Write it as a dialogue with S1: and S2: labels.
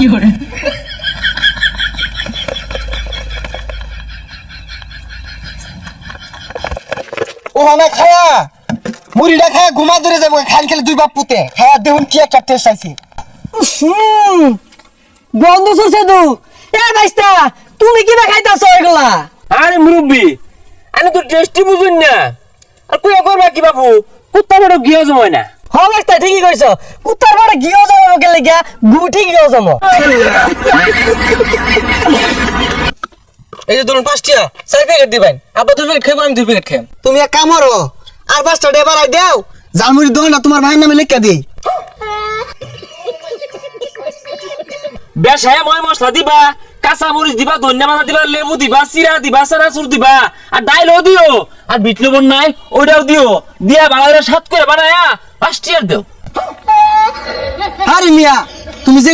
S1: ও না খায়া মুড়িটা খায়া ঘুমা ধরে যাব খালি খালি দুই বাপ পুতে। খায়া দেখুন কি একটা টেস্ট আইছে।
S2: গন্ধ শুনছে তু। এ ভাইস্তা তুমি কি খাইতাছো এগুলা?
S3: আরে মুরব্বি আমি তো টেস্টি বুঝুন না। আর কই করবা কি বাবু কুত্তা বড় গিয়ে জমায় না।
S2: হ ভাইস্তা ঠিকই কইছো কুত্তার বড় গিয়েও যাব গেলে গিয়া? গুটি গিয়েও যাব।
S1: এই যে ধরুন পাঁচটিয়া চার প্যাকেট দিবেন আবার দুই প্যাকেট আমি দুই প্যাকেট খাই তুমি এক কাম করো আর পাঁচটা ডে বাড়াই দেও। জালমুড়ি দোকানটা তোমার ভাইয়ের নামে লিখে দিই
S3: বেশায় ময় মশলা দিবা কাঁচা মরিচ দিবা ধনিয়া পাতা দিবা লেবু দিবা চিরা দিবা চানাচুর দিবা আর ডাইলও দিও। আর বিট লবণ নাই ওইটাও দিও। দিয়া বাংলাদেশ সাত করে বানায়া পাঁচটি আর দেও।
S1: আরে মিয়া তুমি যে